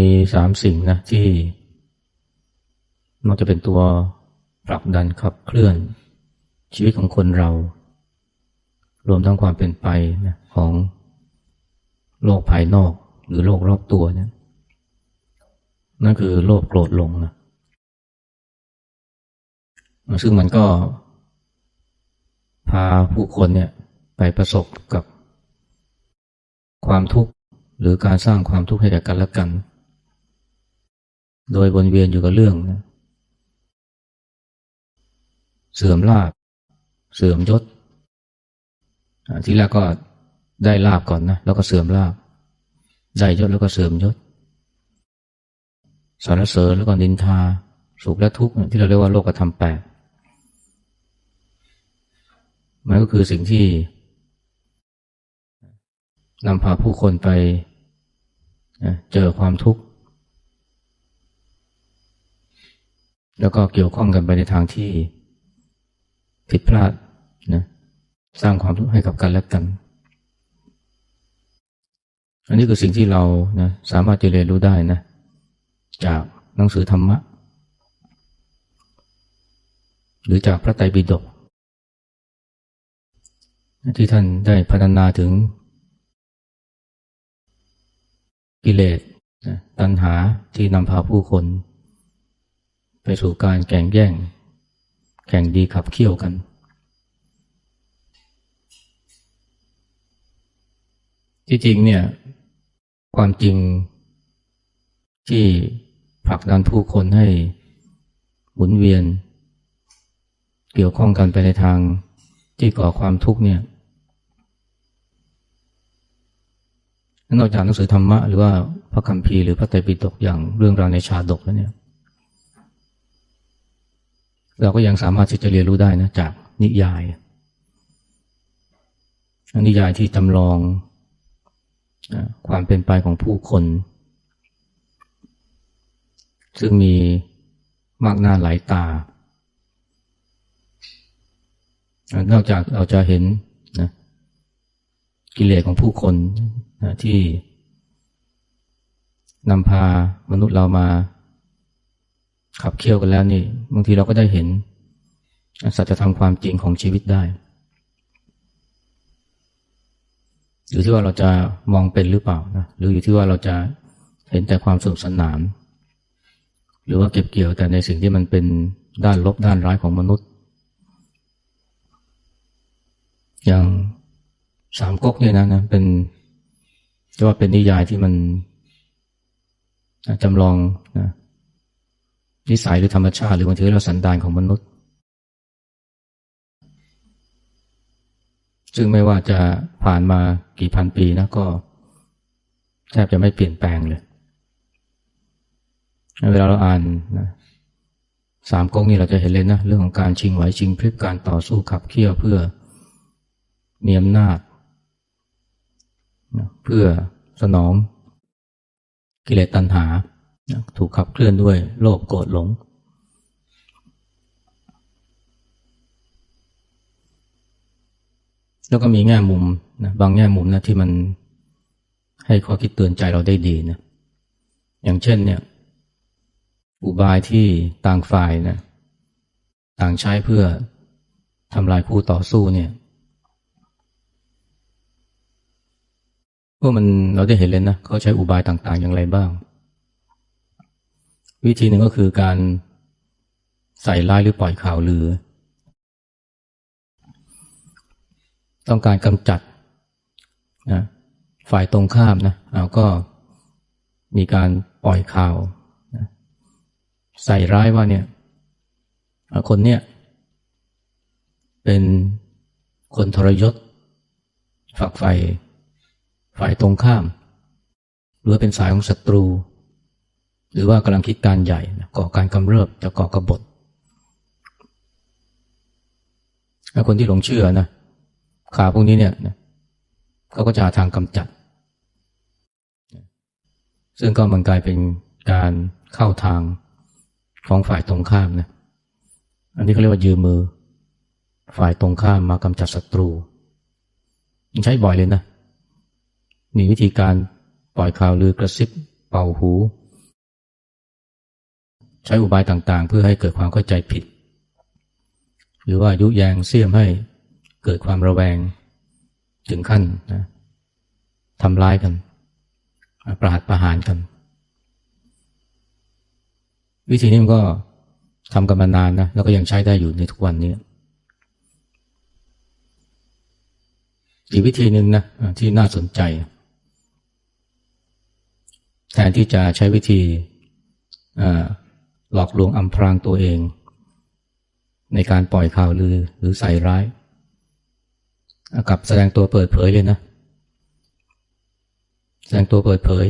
มีสามสิ่งนะที่มันจะเป็นตัวผลักดันขับเคลื่อน ชีวิตของคนเรา รวมทั้งความเป็นไปนะของโลกภายนอกหรือโลกรอบตัวเนี่ยนั่นคือโลภโกรธหลงนะซึ่งมันก็ พาผู้คนเนี่ยไปประสบกับความทุกข์หรือการสร้างความทุกข์ให้แก่กันและกัน โดยวนเวียนอยู่กับเรื่องนะเสื่อมลาบ เสื่อมยศทีแรกก็ได้ลาบก่อนนะแล้วก็เสื่อมลาบ ได้ยศแล้วก็เสื่อมยศสารเสริญแล้วก็นินทา สุขและทุกข์ที่เราเรียกว่าโลกธรรมแปดมันก็คือสิ่งที่นำพาผู้คนไปเจอความทุกข์ แล้วก็เกี่ยวข้องกันไปในทางที่ผิดพลาดนะสร้างความทุกข์ให้กับกันและกัน อันนี้คือสิ่งที่เรานะสามารถจะเรียนรู้ได้นะจากหนังสือธรรมะ หรือจากพระไตรปิฎกที่ท่านได้พัฒนาถึงกิเลสตัณหาที่นำพาผู้คน ไปสู่การแข่งแย่ง แข่งดีขับเคี่ยวกัน ที่จริงเนี่ย ความจริงที่ผลักดันผู้คนให้หมุนเวียน เกี่ยวข้องกันไปในทางที่ก่อความทุกข์เนี่ยนอกจากหนังสือธรรมะหรือว่าพระคัมภีร์หรือพระไตรปิฎกอย่างเรื่องราวในชาดกแล้วเนี่ย เราก็ยังสามารถที่จะเรียนรู้ได้นะจากนิยายนิยายที่จำลองความเป็นไปของผู้คน ซึ่งมีมากหน้าหลายตา นอกจากเราจะเห็นนะกิเลสของผู้คนนะที่นำพามนุษย์เรามา ขับเคี่ยวกันแล้วนี่บางทีเราก็ได้เห็นสัจธรรมความจริงของชีวิตได้ อยู่ที่ว่าเราจะมองเป็นหรือเปล่านะหรืออยู่ที่ว่าเราจะเห็นแต่ความสนุกสนาน หรือว่าเก็บเกี่ยวแต่ในสิ่งที่มันเป็นด้านลบด้านร้ายของมนุษย์ อย่างสามก๊กเนี่ยนะนะเป็นจะว่าเป็นนิยายที่มันจำลองนะ นิสัยหรือธรรมชาติ หรือบางทีเราสันดานของมนุษย์ ซึ่งไม่ว่าจะผ่านมากี่พันปีนะก็แทบจะไม่เปลี่ยนแปลงเลยเวลาเราอ่านนะสามก๊กนี่เราจะเห็นเลยนะเรื่องของการชิงไหวชิงพริบการต่อสู้ขับเคี่ยวเพื่อมีอำนาจเพื่อสนองกิเลสตัณหา ถูกขับเคลื่อนด้วยโลภโกรธหลง แล้วก็มีแง่มุมนะบางแง่มุมนะที่มันให้ข้อคิดเตือนใจเราได้ดีนะอย่างเช่นเนี่ย อุบายที่ต่างฝ่ายนะต่างใช้เพื่อทำลายคู่ต่อสู้เนี่ยพวกมันเราได้เห็นเลยนะเขาใช้อุบายต่าง ๆ อย่างไรบ้าง วิธีหนึ่งก็คือการใส่ร้ายหรือปล่อยข่าวลือ ต้องการกำจัดนะฝ่ายตรงข้ามนะเอาก็มีการปล่อยข่าวนะใส่ร้ายว่าเนี่ยคนเนี่ยเป็นคนทรยศฝักใฝ่ฝ่ายตรงข้าม หรือเป็นสายของศัตรู หรือว่ากำลังคิดการใหญ่ก่อการกำเริบจะก่อกระบฏคนที่หลงเชื่อนะข่าวพวกนี้เนี่ยเขาก็จะหาทางกำจัด ซึ่งก็มันกลายเป็นการเข้าทางของฝ่ายตรงข้ามนะอันนี้เขาเรียกว่ายืมมือ ฝ่ายตรงข้ามมากำจัดศัตรูใช้บ่อยเลยนะมีวิธีการปล่อยข่าวลือกระซิบเป่าหู ใช้อุบายต่างๆ เพื่อให้เกิดความเข้าใจผิด หรือว่ายุแยงเสี่ยมให้เกิดความระแวงถึงขั้นนะทำร้ายกัน ประหัตประหารกัน วิธีนี้มันก็ทำกันมานานนะแล้วก็ยังใช้ได้อยู่ในทุกวันนี้อีกวิธีหนึ่งนะที่น่าสนใจ แทนที่จะใช้วิธี หลอกลวงอำพรางตัวเอง ในการปล่อยข่าวลือหรือใส่ร้ายกับแสดงตัวเปิดเผยเลยนะ แสดงตัวเปิดเผย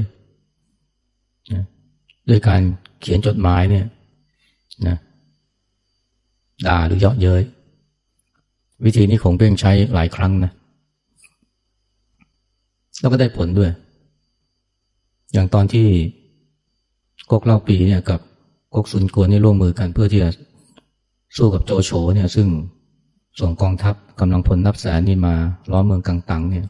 ด้วยการเขียนจดหมายเนี่ยนะด่าหรือเยาะเย้ยวิธีนี้คงเพ่งใช้หลายครั้งนะแล้วก็ได้ผลด้วย อย่างตอนที่ก๊กเล่าปีเนี่ยกับ ก๊กซุนกวนนี่ร่วมมือกันเพื่อที่จะสู้กับโจโฉเนี่ยซึ่งส่งกองทัพกำลังพลนับแสนนี่มาล้อมเมืองกังตังเนี่ย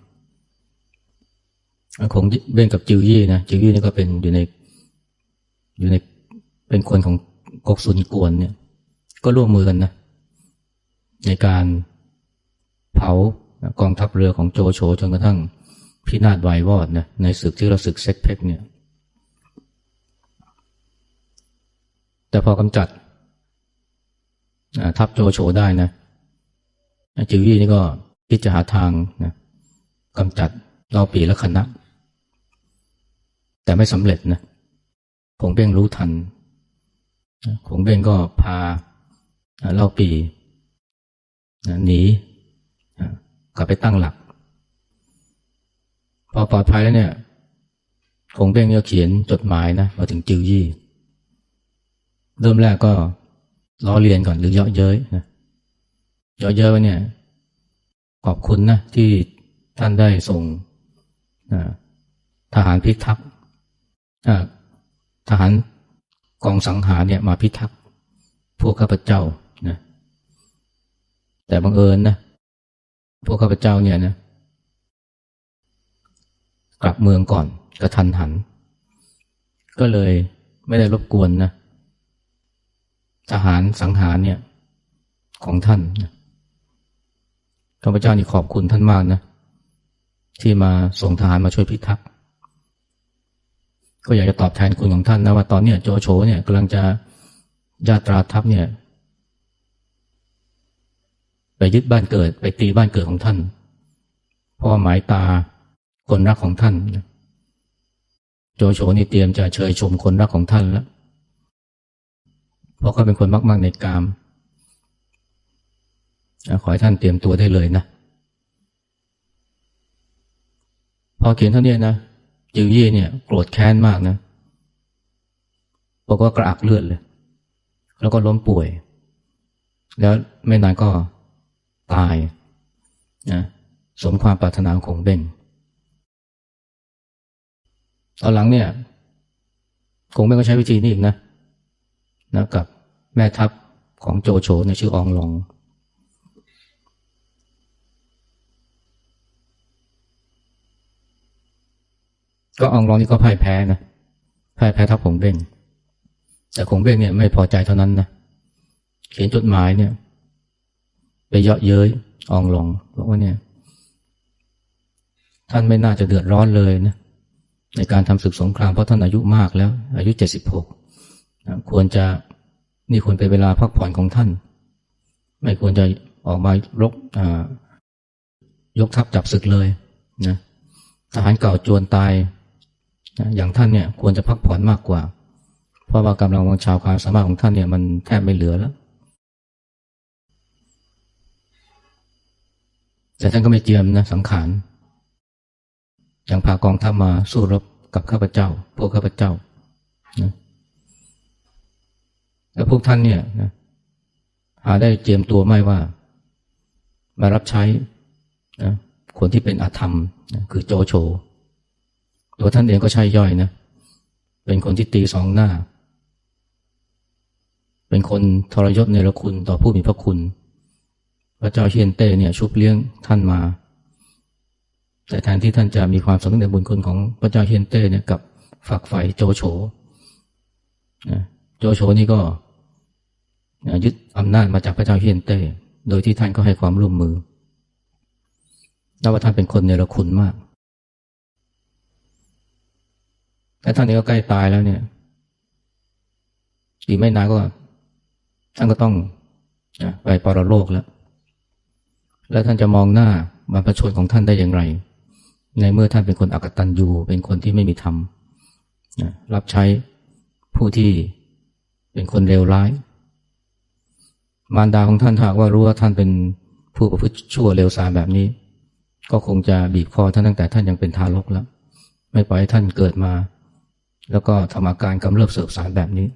คงเบ้งกับจิวยี่นะจิวยี่นี่ก็เป็นอยู่ในอยู่ในเป็นคนของก๊กซุนกวนเนี่ย ก็ร่วมมือกันนะในการเผากองทัพเรือของโจโฉจนกระทั่งพินาศวายวอดนะในศึกที่เราศึกเซ็กเพ็กเนี่ย แต่พอกำจัดทัพโจโฉได้นะจิวยี่นี่ก็พิจารณาทางนะกำจัดเล่าปีและคณะ แต่ไม่สำเร็จนะคงเบ้งรู้ทันคงเบ้งก็พาเล่าปีหนีกลับไปตั้งหลัก พอปลอดภัยแล้วเนี่ยคงเบ้งก็เขียนจดหมายนะมาถึงจิวยี่ เริ่มแรกก็ล้อเลียนก่อนหรือเยาะเย้ยนะเยาะเย้ยว่าเนี่ย ขอบคุณนะที่ท่านได้ส่งทหารพิทักษ์ทหารกองสังหารเนี่ยมาพิทักษ์พวกข้าพเจ้านะแต่บังเอิญนะพวกข้าพเจ้าเนี่ยนะกลับเมืองก่อนกระทันหัน ก็เลยไม่ได้รบกวนนะ ทหารสังหารเนี่ยของท่านข้าพเจ้านี่ขอบคุณท่านมากนะที่มาส่งทหารมาช่วยพิทักษ์ก็อยากจะตอบแทนคุณของท่านนะว่าตอนเนี้ยโจโฉเนี่ยกำลังจะญาตราทัพเนี่ย ไปยึดบ้านเกิด ไปตีบ้านเกิดของท่านเพราะหมายตาคนรักของท่าน โจโฉนี่เตรียมจะเชยชมคนรักของท่านแล้ว เพราะเขาเป็นคนมาก ๆ ในกาม ขอให้ท่านเตรียมตัวได้เลยนะ พอเขียนเท่านี้นะ จิวยี่เนี่ยโกรธแค้นมากนะบอกว่ากระอักเลือดเลย แล้วก็ล้มป่วย แล้วไม่นานก็ตายนะสมความปรารถนาของเบ่งตอนหลังเนี่ยคงไม่ก็ใช้วิธีนี้อีกนะ นะกับแม่ทัพของโจโฉในชื่ออองหลง ก็อองหลงนี่ก็พ่ายแพ้นะพ่ายแพ้ทัพของเบ้งแต่คงเบ้งเนี่ยไม่พอใจเท่านั้นนะเขียนจดหมายเนี่ย ไปเยาะเย้ยอองหลงบอกว่าเนี่ย ท่านไม่น่าจะเดือดร้อนเลยนะในการทำศึกสงครามเพราะท่านอายุมากแล้ว อายุเจ็ดสิบหก ควรจะนี่ควรเป็นเวลาพักผ่อนของท่าน ไม่ควรจะออกมารกยกทัพจับศึกเลยนะทหารเก่าจวนตายนะอย่างท่านเนี่ยควรจะพักผ่อนมากกว่า เพราะว่ากำลังวังชาวความสามารถของท่านเนี่ยมันแทบไม่เหลือแล้ว แต่ท่านก็ไม่เจียมนะสังขารยังพากองทัพมาสู้รบกับข้าพเจ้า พวกข้าพเจ้านะ แล้วพวกท่านเนี่ยนะหาได้เจียมตัวไม่ว่า มารับใช้นะคนที่เป็นอาธรรมนะคือโจโฉตัวท่านเองก็ใช่ย่อยนะ เป็นคนที่ตีสองหน้า เป็นคนทรยศในรคุณต่อผู้มีพระคุณ พระเจ้าเฮียนเต้เนี่ยชุบเลี้ยงท่านมา แต่แทนที่ท่านจะมีความสำนึกในบุญคุณของพระเจ้าเฮียนเต้เนี่ยกับฝักใฝ่โจโฉโจโฉนี่ก็ ยึดอำนาจมาจากพระเจ้าเฮียนเต้ โดยที่ท่านก็ให้ความร่วมมือนับว่าท่านเป็นคนเนรคุณมาก แต่ท่านนี้ก็ใกล้ตายแล้วเนี่ยอีกไม่นานก็ท่านก็ต้องไปปรโลกแล้ว แล้วท่านจะมองหน้าบรรพชนของท่านได้อย่างไร ในเมื่อท่านเป็นคนอักตันยูเป็นคนที่ไม่มีธรรมรับใช้ผู้ที่เป็นคนเลวร้าย มารดาของท่านถ้าว่ารู้ว่าท่านเป็นผู้ประพฤติชั่วเลวทรามแบบนี้ ก็คงจะบีบคอท่านตั้งแต่ท่านยังเป็นทารกแล้ว ไม่ปล่อยให้ท่านเกิดมา แล้วก็ทำอาการกำเริบเสบสารแบบนี้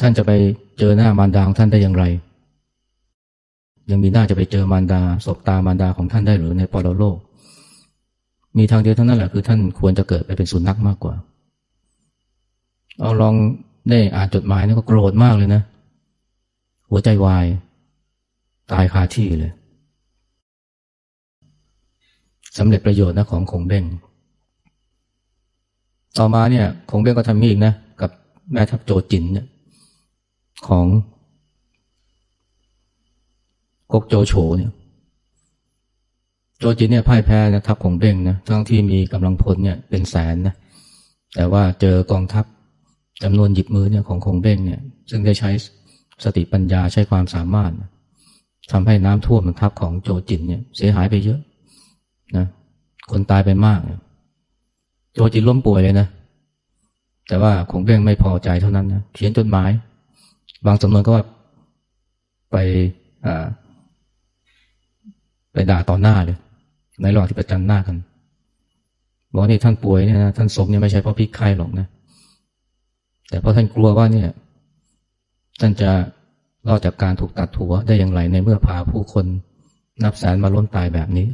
ท่านจะไปเจอหน้ามารดาของท่านได้อย่างไร ยังมีหน้าจะไปเจอมารดาศพตามารดาของท่านได้หรือในปรโลก มีทางเดียวเท่านั้นแหละคือท่านควรจะเกิดไปเป็นสุนัขมากกว่า เอาลอง ได้อ่านจดหมายนี่ก็โกรธมากเลยนะ หัวใจวาย ตายคาที่เลยสำเร็จประโยชน์นะของคงเบ้งต่อมาเนี่ยคงเบ้งก็ทำมีอีกนะ กับแม่ทัพโจจินเนี่ยของกกโจโฉเนี่ย โจจินเนี่ยพ่ายแพ้นะทัพของเบ้งนะทั้งที่มีกำลังพลเนี่ยเป็นแสนนะแต่ว่าเจอกองทัพ จำนวนหยิบมือเนี่ยของคงเบ้งเนี่ย ซึ่งได้ใช้สติปัญญาใช้ความสามารถทำให้น้ำท่วมทัพของโจจินเนี่ยเสียหายไปเยอะนะคนตายไปมาก โจจินล้มป่วยเลยนะ แต่ว่าคงเบ้งไม่พอใจเท่านั้นนะเขียนจดหมาย บางจำนวนก็ว่าไปอ่าไปด่าต่อหน้าเลย ในระหว่างที่ประจันหน้ากัน บอกนี่ท่านป่วยเนี่ยนะท่านสมเนี่ยไม่ใช่เพราะพิษไข้หรอกนะ แต่เพราะท่านกลัวว่าเนี่ย ท่านจะรอดจากการถูกตัดหัวได้อย่างไรในเมื่อพาผู้คนนับแสนมาล้มตายแบบนี้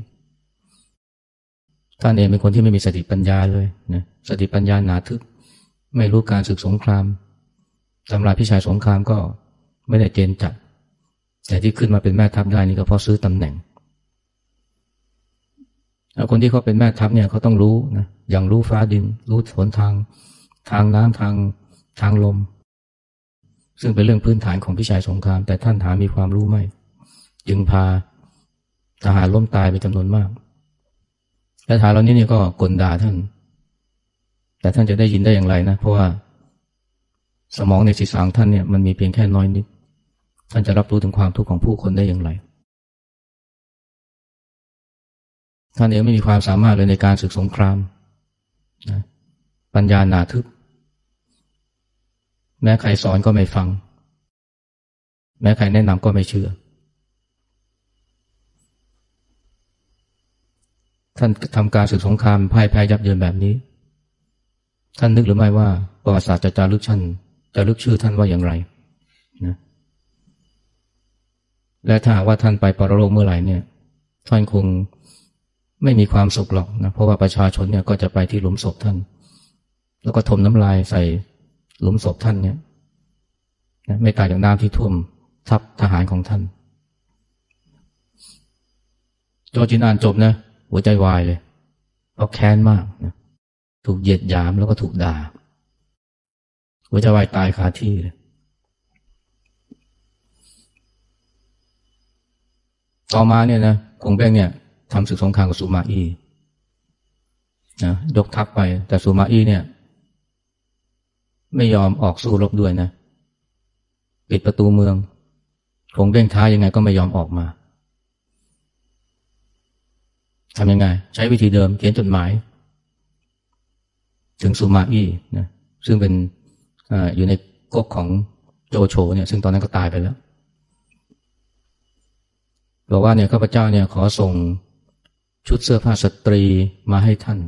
ท่านเองเป็นคนที่ไม่มีสติปัญญาเลยนะสติปัญญาหนาทึบไม่รู้การศึกสงครามตำราพิชัยสงครามก็ไม่ได้เจนจัด แต่ที่ขึ้นมาเป็นแม่ทัพได้นี่ก็เพราะซื้อตำแหน่งคนที่เขาเป็นแม่ทัพเนี่ยเขาต้องรู้นะอย่างรู้ฟ้าดิน รู้หนทาง ทางน้ำทาง ทางลม ซึ่งเป็นเรื่องพื้นฐานของพิชัยสงคราม แต่ท่านหามีความรู้ไหมจึงพาทหารล้มตายไปจำนวนมาก และทหารเหล่านี้เนี่ยก็กลด่าท่าน แต่ท่านจะได้ยินได้อย่างไรนะ เพราะว่าสมองในศีรษะท่านเนี่ยมันมีเพียงแค่น้อยนิด ท่านจะรับรู้ถึงความทุกข์ของผู้คนได้อย่างไร ท่านเองไม่มีความสามารถเลยในการศึกสงครามนะปัญญาหนาทึบ แม้ใครสอนก็ไม่ฟัง แม้ใครแนะนำก็ไม่เชื่อ ท่านทำการศึกสงครามพ่ายแพ้ยับเยินแบบนี้ ท่านนึกหรือไม่ว่าประวัติศาสตร์จะจารึกท่านจะลึกชื่อท่านว่าอย่างไรนะและถ้าว่าท่านไปปรโลกเมื่อไหร่เนี่ยท่านคงไม่มีความสุขหรอกนะเพราะว่าประชาชนเนี่ยก็จะไปที่หลุมศพท่าน แล้วก็ทมน้ำลายใส่ หลุมศพท่านเนี่ยนะไม่ต่างจากน้ำที่ท่วมทับทหารของท่านโจจินอ่านจบนะ หัวใจวายเลยเพราะแค้นมากนะถูกเหยียดหยามแล้วก็ถูกด่า หัวใจวายตายคาที่เลยต่อมาเนี่ยนะคงแบงเนี่ยทำศึกสงครามกับสุมาอีนะยกทัพไปแต่สุมาอีเนี่ย ไม่ยอมออกสู้รบด้วยนะปิดประตูเมืองคงเร่งท้ายังไงก็ไม่ยอมออกมาทำยังไง ใช้วิธีเดิมเขียนจดหมาย ถึงสุมาอีนะซึ่งเป็นออยู่ในก๊กของโจโฉเนี่ย ซึ่งตอนนั้นก็ตายไปแล้วบอกว่าเนี่ยข้าพเจ้าเนี่ยขอส่งชุดเสื้อผ้าสตรีมาให้ท่าน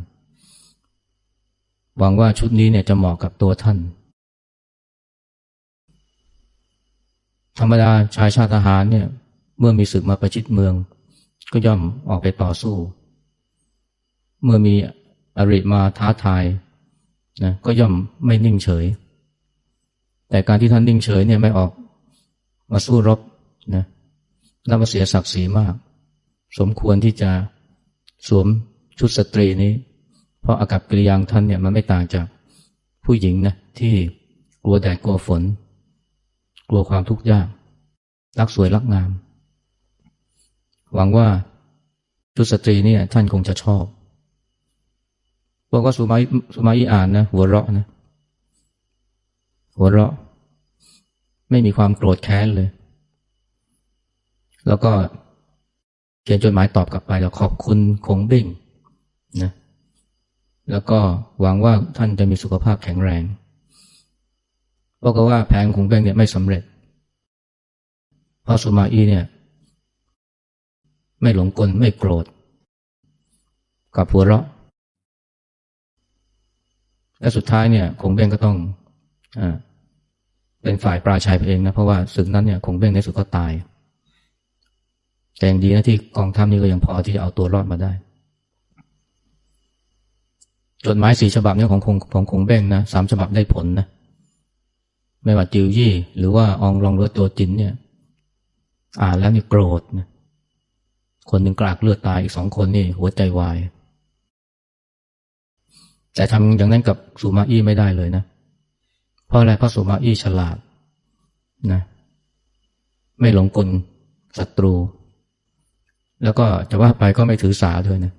หวังว่าชุดนี้เนี่ยจะเหมาะกับตัวท่าน ธรรมดาชายชาติทหารเนี่ย เมื่อมีศึกมาประชิดเมือง ก็ย่อมออกไปต่อสู้ เมื่อมีอริมาท้าทายนะก็ย่อมไม่นิ่งเฉย แต่การที่ท่านนิ่งเฉยเนี่ยไม่ออกมาสู้รบนะนับว่าเสียศักดิ์ศรีมาก สมควรที่จะสวมชุดสตรีนี้ เพราะอากับกิริยาท่านเนี่ยมันไม่ต่างจากผู้หญิงนะที่กลัวแดดกลัวฝน กลัวความทุกข์ยาก รักสวยรักงาม หวังว่าชุดสตรีเนี่ยท่านคงจะชอบบอกว่าสุมาสุมาอีอ่านนะหัวเราะนะ หัวเราะ ไม่มีความโกรธแค้นเลย แล้วก็เขียนจดหมายตอบกลับไปแล้วขอบคุณคงบิ้ง แล้วก็หวังว่าท่านจะมีสุขภาพแข็งแรงบอกว่าแผนคงเบ้งเนี่ยไม่สำเร็จ เพราะสุมาอีเนี่ย ไม่หลงกลไม่โกรธ กับหัวเราะ และสุดท้ายเนี่ยคงเบ้งก็ต้องอเป็นฝ่ายปราชัยไปเองนะ เพราะว่าศึกนั้นเนี่ยคงเบ้งในสุดก็ตาย แต่ยังดีนะที่กองทัพนี้ก็ยังพอที่จะเอาตัวรอดมาได้ จดหมายสี่ฉบับเนี่ยของคงของคงเบ้งนะสามฉบับได้ผลนะ ไม่ว่าจิวยี่ หรือว่าอองรองรถตัวจินเนี่ย อ่านแล้วนี่โกรธนะคนหนึ่งกรากเลือดตายอีกสองคนนี่ หัวใจวาย แต่ทำอย่างนั้นกับสุมาอี้ไม่ได้เลยนะ เพราะอะไรเพราะสุมาอี้ฉลาดนะไม่หลงกลศัตรู แล้วก็จะว่าไปก็ไม่ถือสาด้วยนะ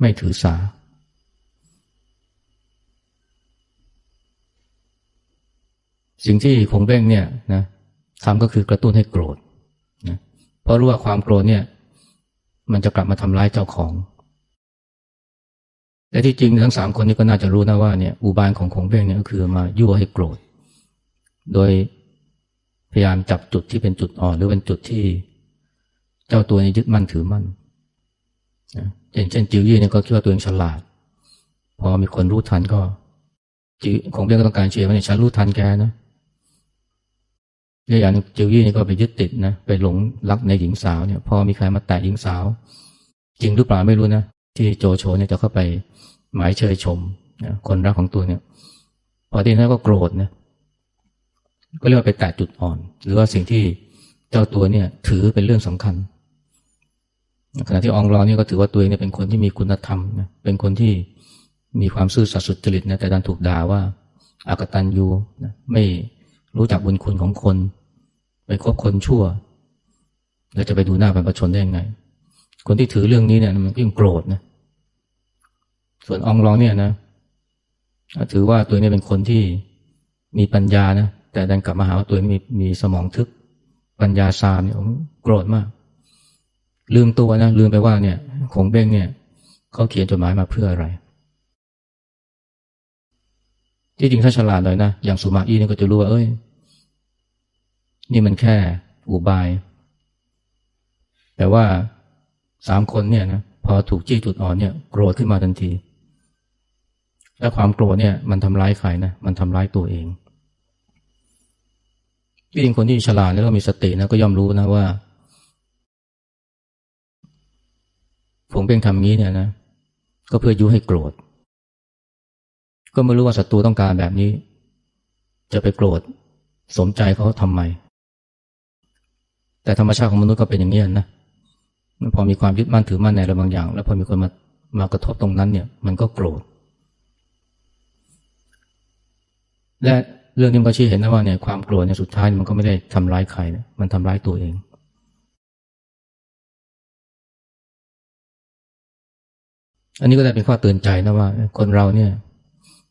ไม่ถือสา สิ่งที่คงเบ้งเนี่ยนะทำก็คือกระตุ้นให้โกรธนะเพราะรู้ว่าความโกรธเนี่ย มันจะกลับมาทำร้ายเจ้าของแต่ที่จริงทั้งสามคนนี้ก็น่าจะรู้นะว่าเนี่ยอุบายของคงเบ้งเนี่ยก็คือมายั่วให้โกรธ โดยพยายามจับจุดที่เป็นจุดอ่อน หรือเป็นจุดที่เจ้าตัวนี้ยึดมั่นถือมั่นอย่างเช่นจิวยี่เนี่ยก็คิดว่าตัวเองฉลาด พอมีคนรู้ทันก็จิวคงเบ้งก็ต้องการเชียร์ว่าเนี่ยฉันรู้ทันแกนะ นี่อย่างจิวยี่นี่ก็ไปยึดติดนะไปหลงรักในหญิงสาวเนี่ยพอมีใครมาแตะหญิงสาว จริงหรือเปล่าไม่รู้นะที่โจโฉเนี่ยจะเข้าไปหมายเชยชมนะคนรักของตัวเนี่ย พอที่นั้นก็โกรธนะก็เรียกว่าไปแตะจุดอ่อน หรือว่าสิ่งที่เจ้าตัวเนี่ย ถือเป็นเรื่องสำคัญขณะที่องรอนี่ก็ถือว่าตัวเองเนี่ยเป็นคนที่มีคุณธรรมนะเป็นคนที่มีความซื่อสัตย์สุจริตนะแต่ดันถูกด่าว่าอากตันยูนะไม่ รู้จักบุญคุณของคน ไปคบคนชั่ว แล้วจะไปดูหน้าบรรพชนได้ยังไง คนที่ถือเรื่องนี้เนี่ยมันยิ่งโกรธนะ ส่วนองรองเนี่ยนะถือว่าตัวนี้เป็นคนที่มีปัญญานะ แต่ดันกลับมาหาว่าตัวนี้มีมีสมองทึก ปัญญาซามเนี่ยผมโกรธมาก ลืมตัวนะลืมไปว่าเนี่ยคงเบ้งเนี่ยเขาเขียนจดหมายมาเพื่ออะไร ที่จริงถ้าฉลาดหน่อยนะ อย่างสุมาอี้นี่ก็จะรู้ว่า เอ้ย นี่มันแค่อุบาย แต่ว่าสามคนเนี่ยนะพอถูกจี้จุดอ่อนเนี่ยโกรธขึ้นมาทันที และความโกรธเนี่ยมันทำร้ายใครนะมันทำร้ายตัวเองที่จริงคนที่ฉลาดแล้วก็มีสตินะก็ย่อมรู้นะว่า ผมเป็นทำงี้เนี่ยนะ ก็เพื่อยุให้โกรธ ก็ไม่รู้ว่าศัตรูต้องการแบบนี้ จะไปโกรธสมใจเขาทำไม แต่ธรรมชาติของมนุษย์ก็เป็นอย่างนี้นะพอมีความยึดมั่นถือมั่นในอะไรบางอย่าง แล้วพอมีคนมามากระทบตรงนั้นเนี่ย มันก็โกรธ และเรื่องนี้มันก็ชี้เห็นนะว่าเนี่ยความโกรธในสุดท้ายมันก็ไม่ได้ทำร้ายใครนะมันทำร้ายตัวเองอันนี้ก็ได้เป็นข้อเตือนใจนะว่า คนเราเนี่ย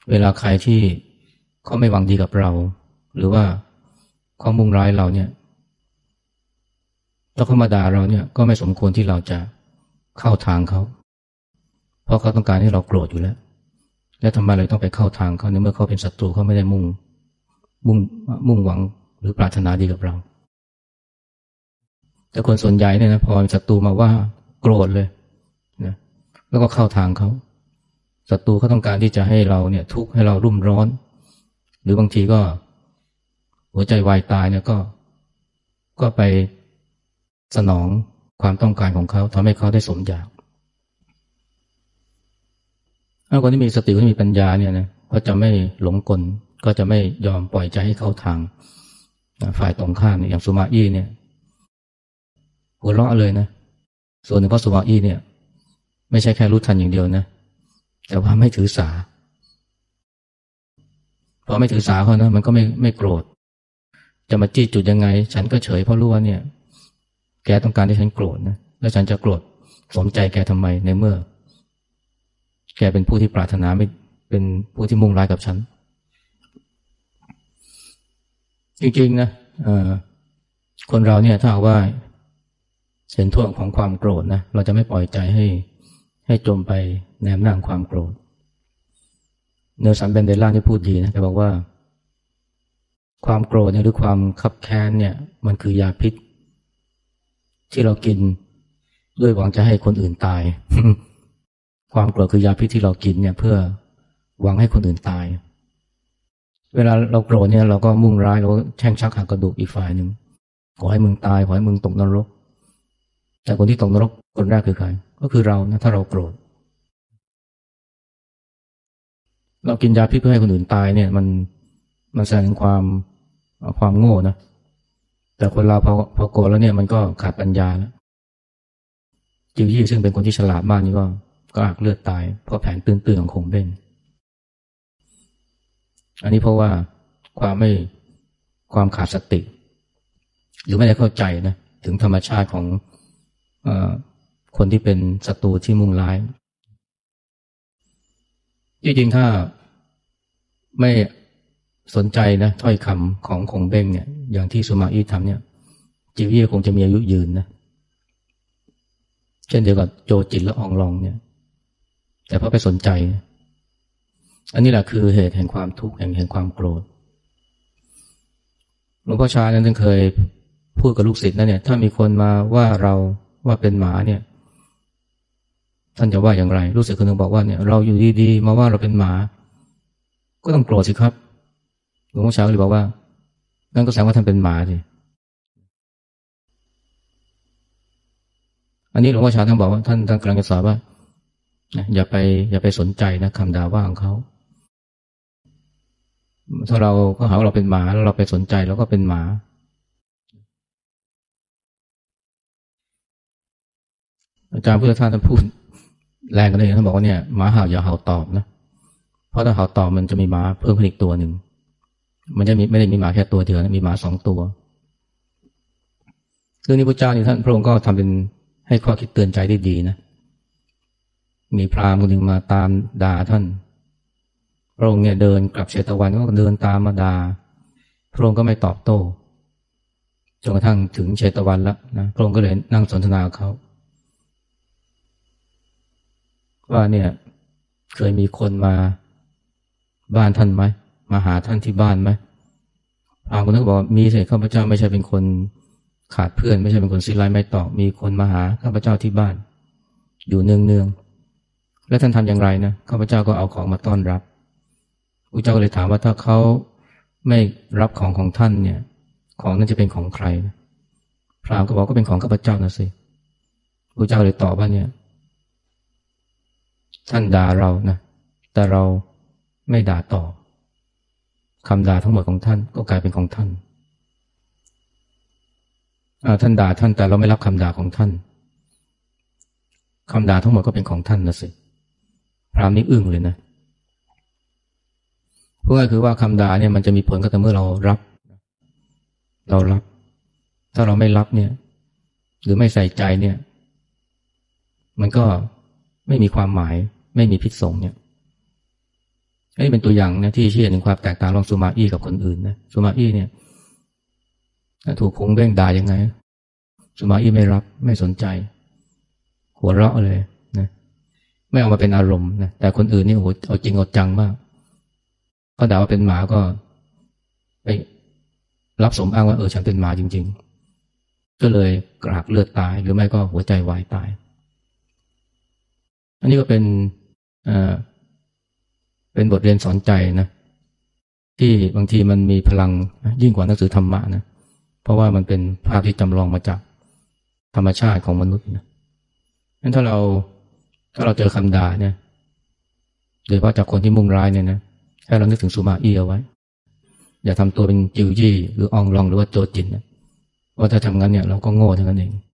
เวลาใครที่เขาไม่หวังดีกับเรา หรือว่าเขามุ่งร้ายเราเนี่ยถ้าเขามาด่าเราเนี่ยก็ไม่สมควรที่เราจะเข้าทางเขา เพราะเขาต้องการให้เราโกรธอยู่แล้ว แล้วทำไมเราต้องไปเข้าทางเขาในเมื่อเขาเป็นศัตรูเขาไม่ได้มุ่ง มุ่งมุ่งหวังหรือปรารถนาดีกับเรา แต่คนส่วนใหญ่เนี่ยนะพอศัตรูมาว่าโกรธเลยนะแล้วก็เข้าทางเขา ศัตรูเขาต้องการที่จะให้เราเนี่ยทุกข์ให้เรารุ่มร้อน หรือบางทีก็ หัวใจวายตายเนี่ยก็ ก็ไปสนองความต้องการของเขาทำให้เขาได้สมอยากถ้าคนที่มีสติคนที่มีปัญญาเนี่ยนะก็จะไม่หลงกล ก็จะไม่ยอมปล่อยใจให้เข้าทาง ฝ่ายตรงข้ามอย่างสุมาอี้เนี่ย หัวเราะเลยนะ ส่วนหนึ่งเพราะสุมาอี้เนี่ย ไม่ใช่แค่รู้ทันอย่างเดียวนะ แต่ว่าไม่ถือสาพอไม่ถือสาเขานะมันก็ไม่ไม่โกรธ จะมาจี้จุดยังไง ฉันก็เฉยเพราะรู้ว่าเนี่ย แกต้องการให้ฉันโกรธนะแล้วฉันจะโกรธสมใจแกทำไมในเมื่อ แกเป็นผู้ที่ปรารถนาไม่เป็นผู้ที่มุ่งร้ายกับฉัน จริงๆนะเออคนเราเนี่ยถ้าว่าเห็นโทษของความโกรธนะเราจะไม่ปล่อยใจให้ให้จมไป ในอำนาจของความโกรธเนลสันเบนเดล่าที่พูดดีนะแกบอกว่า ความโกรธเนี่ยหรือความคับแค้นเนี่ยมันคือยาพิษ ที่เรากินด้วยหวังจะให้คนอื่นตาย ความโกรธคือยาพิษที่เรากินเนี่ยเพื่อหวังให้คนอื่นตาย เวลาเราโกรธเนี่ยเราก็มุ่งร้ายเราแช่งชักหักกระดูกอีกฝ่ายหนึ่งขอให้มึงตายขอให้มึงตกนรก แต่คนที่ตกนรกคนแรกคือใคร ก็คือเรานะถ้าเราโกรธ เรากินยาพิษเพื่อให้คนอื่นตายเนี่ย มันมันแสดงความความโง่นะแต่คนเราพอพอโกรธแล้วเนี่ยมันก็ขาดปัญญาแล้วจิวยี่ซึ่งเป็นคนที่ฉลาดมากนี่ก็ก็อักเลือดตาย เพราะแผนตื้นๆของคงเบ้งอันนี้เพราะว่าความไม่ความขาดสติ หรือไม่ได้เข้าใจนะถึงธรรมชาติของอคนที่เป็นศัตรูที่มุ่งร้าย จริงๆถ้าไม่สนใจนะถ้อยคำของคงเบ้งเนี่ย อย่างที่สุมาอี้ทำเนี่ย จิวยี่คงจะมีอายุยืนนะเช่นเดียวกับโจจินและอองลองเนี่ย แต่เพราะไปสนใจ อันนี้แหละคือเหตุแห่งความทุกข์แห่งแห่งความโกรธหลวงพ่อชานั้นเคยพูดกับลูกศิษย์นะเนี่ย ถ้ามีคนมาว่าเราว่าเป็นหมาเนี่ย ท่านจะว่าอย่างไรลูกศิษย์คนหนึ่งบอกว่าเนี่ยเราอยู่ดีๆมาว่าเราเป็นหมา ก็ต้องโกรธสิครับหลวงพ่อชาก็เลยบอกว่านั่นก็แสดงว่าท่านเป็นหมาสิอันนี้หลวงพ่อชาท่านบอกว่าท่านท่านกำลังจะสอนว่าอย่าไป อย่าไปสนใจนะคำด่าว่าของเขาถ้าเราก็หาว่าเราเป็นหมาแล้วเราไปสนใจเราก็เป็นหมา อาจารย์พุทธทาสท่านพูด แรงกันเลยท่านบอกว่าเนี่ยหมาเห่าอย่าเห่าตอบนะเพราะถ้าเห่าตอบมันจะมีหมาเพิ่มขึ้นอีกตัวหนึ่งมันจะมีไม่ได้มีหมาแค่ตัวเดียวนะมีหมาสองตัวเรื่องนี้พระเจ้านี่ท่านพระองค์ก็ทำเป็นให้ข้อคิดเตือนใจได้ดีนะ มีพราหมณ์คนหนึ่งมาตามด่าท่าน พระองค์เนี่ยเดินกลับเชตวันก็เดินตามมาด่าพระองค์ก็ไม่ตอบโต้จนกระทั่งถึงเชตวันแล้วนะพระองค์ก็เลยนั่งสนทนาเขา ว่าเนี่ย เคยมีคนมาบ้านท่านไหมมาหาท่านที่บ้านไหมพราหมณ์คนนั้นบอกมีสิข้าพเจ้าไม่ใช่เป็นคนขาดเพื่อน ไม่ใช่เป็นคนสิ้นไร้ไม่ตอกมีคนมาหาข้าพเจ้าที่บ้าน อยู่เนืองเนืองแล้วท่านทำอย่างไรนะข้าพเจ้าก็เอาของมาต้อนรับพระเจ้าก็เลยถามว่าถ้าเขาไม่รับของของท่านเนี่ย ของนั้นจะเป็นของใครนะพราหมณ์ก็บอกก็เป็นของข้าพเจ้านะสิพระเจ้าเลยตอบว่าเนี่ย ท่านด่าเรานะ แต่เราไม่ด่าตอบคำด่าทั้งหมดของท่านก็กลายเป็นของท่านท่านด่าท่านแต่เราไม่รับคำด่าของท่านคำด่าทั้งหมดก็เป็นของท่านนะสิพรามนี้อึ้งเลยนะเพราะว่าคือว่าคำด่าเนี่ยมันจะมีผลก็แต่เมื่อเรารับ เรารับ ถ้าเราไม่รับเนี่ย หรือไม่ใส่ใจเนี่ย มันก็ไม่มีความหมาย ไม่มีพิษสงเนี่ยนี่เป็นตัวอย่างนะที่ชี้เห็นความแตกต่างระหว่างสุมาอี้กับคนอื่นนะสุมาอี้เนี่ยถูกคงเบ้งด่ายังไง สุมาอี้ไม่รับไม่สนใจ หัวเราะเลยนะไม่เอามาเป็นอารมณ์นะแต่คนอื่นนี่โอ้โหเอาจริงเอาจังมากเขาด่าว่าเป็นหมาก็ไปรับสมอ้างว่าเออฉันเป็นหมาจริง ๆ ก็เลยกรากเลือดตายหรือไม่ก็หัวใจวายตาย อันนี้ก็เป็น เป็นบทเรียนสอนใจนะที่บางทีมันมีพลังยิ่งกว่าหนังสือธรรมะนะเพราะว่ามันเป็นภาพที่จำลองมาจากธรรมชาติของมนุษย์นะงั้นถ้าเราถ้าเราเจอคำด่าเนี่ยโดยเฉพาะจากคนที่มุ่งร้ายเนี่ยนะให้เรานึกถึงสุมาอี้เอาไว้ อย่าทำตัวเป็นจิวยี่ หรืออองลองหรือว่าโจจินนะว่าถ้าทำงั้นเนี่ยเราก็โง่เท่านั้นเอง